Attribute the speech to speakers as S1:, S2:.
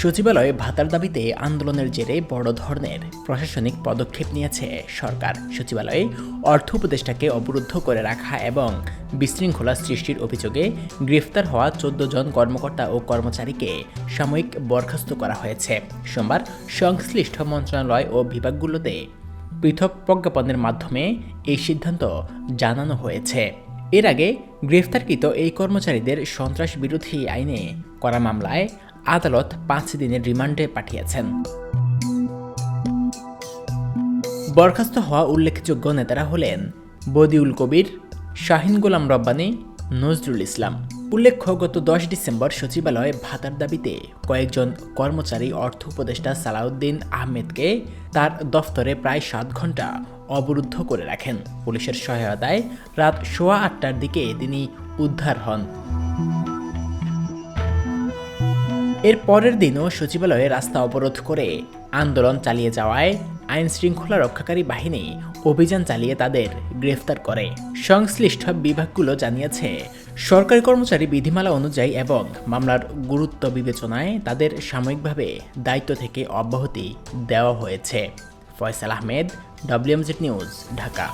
S1: সচিবালয়ে ভাতার দাবিতে আন্দোলনের জেরে বড় ধরনের প্রশাসনিক পদক্ষেপ নিয়েছে সরকার। সচিবালয়ে অর্থ উপদেষ্টাকে অবরুদ্ধ করে রাখা এবং বিশৃঙ্খলা সৃষ্টির অভিযোগে গ্রেফতার হওয়া চোদ্দ জন কর্মকর্তা ও কর্মচারীকে সাময়িক বরখাস্ত করা হয়েছে। সোমবার সংশ্লিষ্ট মন্ত্রণালয় ও বিভাগগুলোতে পৃথক প্রজ্ঞাপনের মাধ্যমে এই সিদ্ধান্ত জানানো হয়েছে। এর আগে গ্রেফতারকৃত এই কর্মচারীদের সন্ত্রাস বিরোধী আইনে করা মামলায় আদালত পাঁচ দিনের রিমান্ডে পাঠিয়েছেন। বরখাস্ত হওয়া উল্লেখযোগ্য নেতারা হলেন বদিউল কবির, শাহিন গোলাম রব্বানী, নজরুল ইসলাম। উল্লেখ্য, গত দশ ডিসেম্বর সচিবালয়ে ভাতার দাবিতে কয়েকজন কর্মচারী অর্থ উপদেষ্টা সালাউদ্দিন আহমেদকে তার দফতরে প্রায় সাত ঘণ্টা অবরুদ্ধ করে রাখেন। পুলিশের সহায়তায় রাত সোয়া আটটার দিকে তিনি উদ্ধার হন। এর পরের দিনও সচিবালয়ে রাস্তা অবরোধ করে আন্দোলন চালিয়ে যাওয়ায় আইন শৃঙ্খলা রক্ষাকারী বাহিনী অভিযান চালিয়ে তাদের গ্রেফতার করে। সংশ্লিষ্ট বিভাগগুলো জানিয়েছে, সরকারি কর্মচারী বিধিমালা অনুযায়ী এবং মামলার গুরুত্ব বিবেচনায় তাদের সাময়িকভাবে দায়িত্ব থেকে অব্যাহতি দেওয়া হয়েছে। Faisal Ahmed WMZ news Dhaka.